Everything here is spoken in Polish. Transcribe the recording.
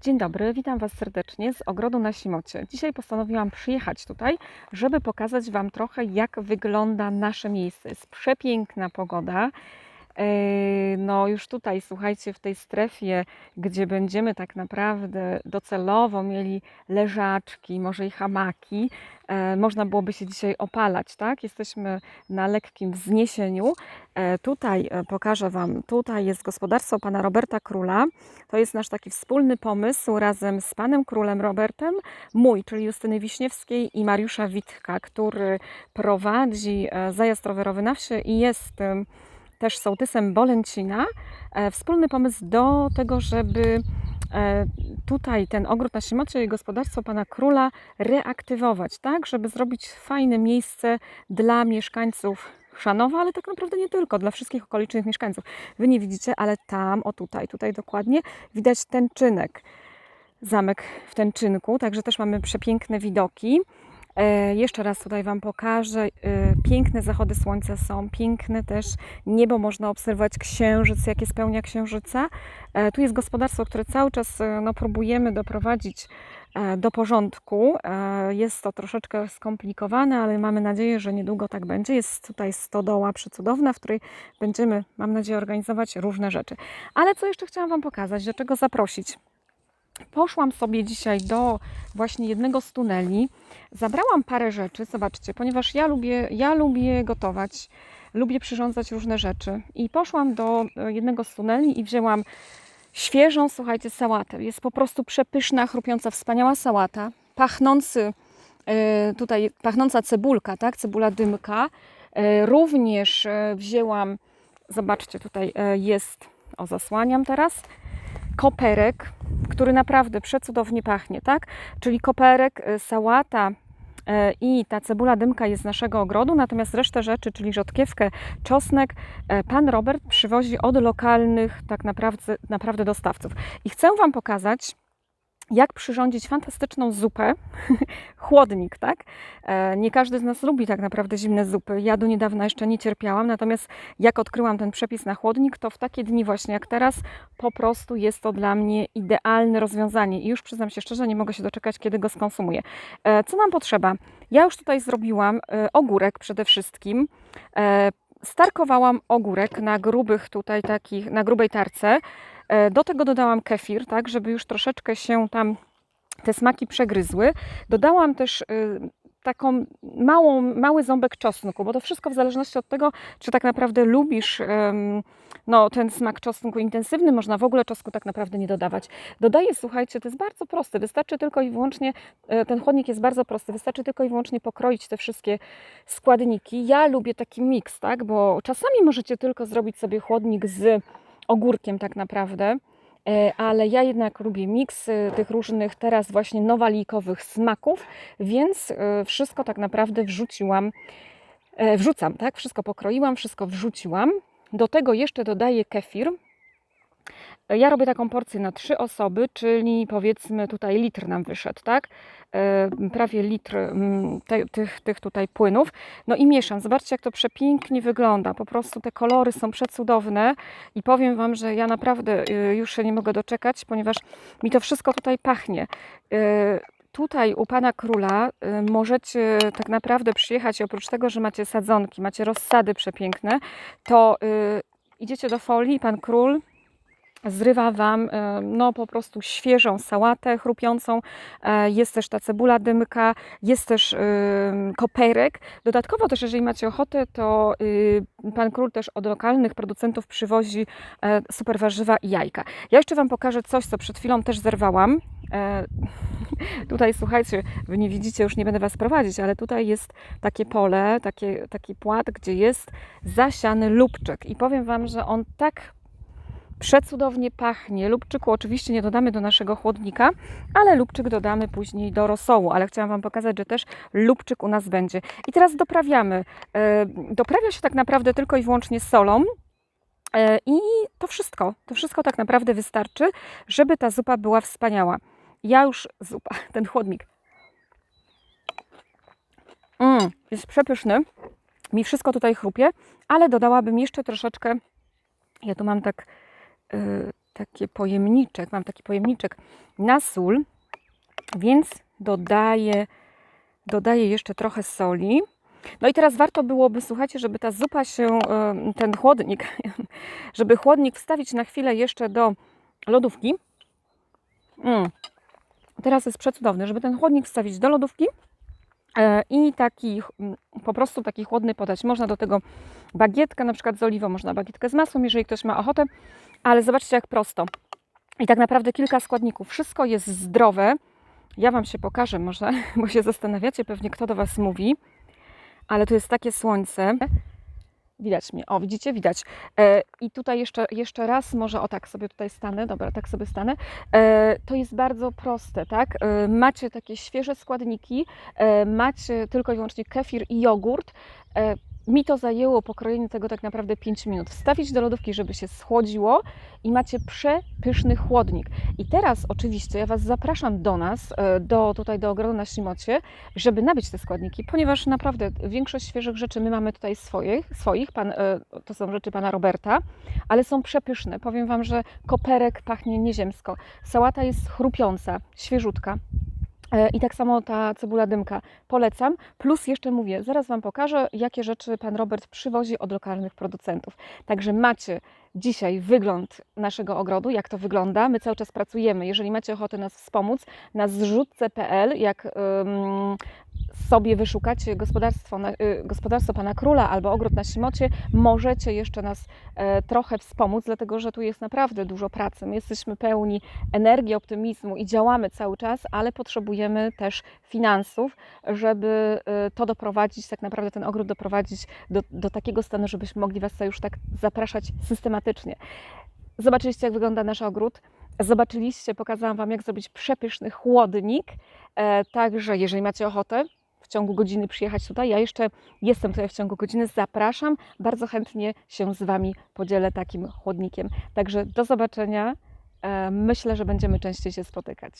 Dzień dobry, witam Was serdecznie z ogrodu na Simocie. Dzisiaj postanowiłam przyjechać tutaj, żeby pokazać Wam trochę, jak wygląda nasze miejsce. Jest przepiękna pogoda. No, już tutaj, słuchajcie, w tej strefie, gdzie będziemy tak naprawdę docelowo mieli leżaczki, może i hamaki, e, można byłoby się dzisiaj opalać, tak? Jesteśmy na lekkim wzniesieniu. E, Tutaj e, pokażę Wam, tutaj jest gospodarstwo pana Roberta Króla. To jest nasz taki wspólny pomysł razem z panem królem Robertem, mój, czyli Justyny Wiśniewskiej i Mariusza Witka, który prowadzi zajazd rowerowy na wsie i jest też sołtysem Bolęcina. E, Wspólny pomysł do tego, żeby e, tutaj ten ogród na Simocie i gospodarstwo pana króla reaktywować, tak, żeby zrobić fajne miejsce dla mieszkańców Chrzanowa, ale tak naprawdę nie tylko, dla wszystkich okolicznych mieszkańców. Wy nie widzicie, ale tam, o tutaj, tutaj dokładnie, widać tęczynek, zamek w tęczynku, także też mamy przepiękne widoki. E, jeszcze raz tutaj Wam pokażę. E, piękne zachody słońca są, piękne też niebo, można obserwować księżyc, jakie spełnia księżyca. E, tu jest gospodarstwo, które cały czas no, próbujemy doprowadzić do porządku. Jest to troszeczkę skomplikowane, ale mamy nadzieję, że niedługo tak będzie. Jest tutaj stodoła przecudowna, w której będziemy, mam nadzieję, organizować różne rzeczy. Ale co jeszcze chciałam Wam pokazać, do czego zaprosić? Poszłam sobie dzisiaj do właśnie jednego z tuneli. Zabrałam parę rzeczy, zobaczcie, ponieważ ja lubię, ja lubię gotować, lubię przyrządzać różne rzeczy. I poszłam do e, jednego z tuneli i wzięłam świeżą, słuchajcie, sałatę. Jest po prostu przepyszna, chrupiąca, wspaniała sałata. Pachnący, e, tutaj pachnąca cebulka, tak, cebula dymka. E, Również wzięłam, zobaczcie, tutaj jest, o zasłaniam teraz, koperek, który naprawdę przecudownie pachnie, tak? Czyli koperek, y, sałata e, i ta cebula dymka jest z naszego ogrodu, natomiast resztę rzeczy, czyli rzodkiewkę, czosnek, e, pan Robert przywozi od lokalnych tak naprawdę, naprawdę dostawców. I chcę Wam pokazać, jak przyrządzić fantastyczną zupę, chłodnik, tak? E, Nie każdy z nas lubi tak naprawdę zimne zupy. Ja do niedawna jeszcze nie cierpiałam, natomiast jak odkryłam ten przepis na chłodnik, to w takie dni właśnie jak teraz po prostu jest to dla mnie idealne rozwiązanie i już przyznam się szczerze, nie mogę się doczekać, kiedy go skonsumuję. E, Co nam potrzeba? Ja już tutaj zrobiłam e, ogórek przede wszystkim. Starkowałam ogórek na grubych tutaj takich, na grubej tarce. E, Do tego dodałam kefir, tak, żeby już troszeczkę się tam te smaki przegryzły. Dodałam też y, taką małą, mały ząbek czosnku, bo to wszystko w zależności od tego, czy tak naprawdę lubisz no, ten smak czosnku intensywny, można w ogóle czosnku tak naprawdę nie dodawać. Dodaję, słuchajcie, to jest bardzo proste, wystarczy tylko i wyłącznie, e, ten chłodnik jest bardzo prosty, wystarczy tylko i wyłącznie pokroić te wszystkie składniki. Ja lubię taki miks, tak, bo czasami możecie tylko zrobić sobie chłodnik z ogórkiem tak naprawdę, E, ale ja jednak lubię miks e, tych różnych teraz właśnie nowalikowych smaków, więc e, wszystko tak naprawdę wrzuciłam, wrzucam, tak? Wszystko pokroiłam, wszystko wrzuciłam. Do tego jeszcze dodaję kefir. E, Ja robię taką porcję na trzy osoby, czyli powiedzmy tutaj litr nam wyszedł, tak? E, Prawie litr mm, te, tych, tych tutaj płynów. No i mieszam. Zobaczcie, jak to przepięknie wygląda. Po prostu te kolory są przecudowne i powiem Wam, że ja naprawdę y, już się nie mogę doczekać, ponieważ mi to wszystko tutaj pachnie. Y, Tutaj u Pana Króla y, możecie tak naprawdę przyjechać oprócz tego, że macie sadzonki, macie rozsady przepiękne, to y, idziecie do folii, Pan Król zrywa Wam e, no po prostu świeżą sałatę chrupiącą, E, jest też ta cebula dymka, jest też y, koperek. Dodatkowo też, jeżeli macie ochotę, to y, Pan Król też od lokalnych producentów przywozi e, super warzywa i jajka. Ja jeszcze Wam pokażę coś, co przed chwilą też zerwałam. E, Tutaj słuchajcie, wy nie widzicie, już nie będę was prowadzić, ale tutaj jest takie pole, takie, taki płat, gdzie jest zasiany lubczyk. I powiem wam, że on tak przecudownie pachnie. Lubczyku oczywiście nie dodamy do naszego chłodnika, ale lubczyk dodamy później do rosołu. Ale chciałam Wam pokazać, że też lubczyk u nas będzie. I teraz doprawiamy. E, Doprawia się tak naprawdę tylko i wyłącznie solą. E, I to wszystko, to wszystko tak naprawdę wystarczy, żeby ta zupa była wspaniała. Ja już, zupa, ten chłodnik, mm, jest przepyszny. Mi wszystko tutaj chrupie, ale dodałabym jeszcze troszeczkę, ja tu mam tak takie pojemniczek, mam taki pojemniczek na sól, więc dodaję, dodaję jeszcze trochę soli. No i teraz warto byłoby, słuchajcie, żeby ta zupa się, em, ten chłodnik, żeby chłodnik wstawić na chwilę jeszcze do lodówki. Mm. Teraz jest przecudowny, żeby ten chłodnik wstawić do lodówki e, i taki, po prostu taki chłodny podać. Można do tego bagietkę na przykład z oliwą, można bagietkę z masłem, jeżeli ktoś ma ochotę, ale zobaczcie jak prosto. I tak naprawdę kilka składników. Wszystko jest zdrowe. Ja Wam się pokażę może, bo się zastanawiacie pewnie, kto do Was mówi. Ale tu jest takie słońce. Widać mnie. O, widzicie? Widać. E, I tutaj jeszcze, jeszcze raz, może o tak sobie tutaj stanę. Dobra, tak sobie stanę. E, to jest bardzo proste, tak? E, macie takie świeże składniki, e, macie tylko i wyłącznie kefir i jogurt. E, mi to zajęło pokrojenie tego tak naprawdę 5 minut. Wstawić do lodówki, żeby się schłodziło i macie przepyszny chłodnik. I teraz oczywiście ja Was zapraszam do nas, e, do, tutaj do ogrodu na Simocie, żeby nabyć te składniki, ponieważ naprawdę większość świeżych rzeczy my mamy tutaj swoich, swoich pan, e, to są rzeczy Pana Roberta, ale są przepyszne. Powiem Wam, że koperek pachnie nieziemsko. Sałata jest chrupiąca, świeżutka. E, I tak samo ta cebula dymka polecam. Plus jeszcze mówię, zaraz Wam pokażę, jakie rzeczy Pan Robert przywozi od lokalnych producentów. Także macie dzisiaj wygląd naszego ogrodu, jak to wygląda. My cały czas pracujemy. Jeżeli macie ochotę nas wspomóc, na zrzutce.pl, jak ym, sobie wyszukacie gospodarstwo, na, y, gospodarstwo Pana Króla albo ogród na Simocie, możecie jeszcze nas e, trochę wspomóc, dlatego że tu jest naprawdę dużo pracy. My jesteśmy pełni energii, optymizmu i działamy cały czas, ale potrzebujemy też finansów, żeby e, to doprowadzić, tak naprawdę ten ogród doprowadzić do, do takiego stanu, żebyśmy mogli Was już tak zapraszać systematycznie. Zobaczyliście, jak wygląda nasz ogród. Zobaczyliście, pokazałam Wam, jak zrobić przepyszny chłodnik. E, także, jeżeli macie ochotę, w ciągu godziny przyjechać tutaj, ja jeszcze jestem tutaj w ciągu godziny, zapraszam. Bardzo chętnie się z Wami podzielę takim chłodnikiem. Także do zobaczenia. E, myślę, że będziemy częściej się spotykać.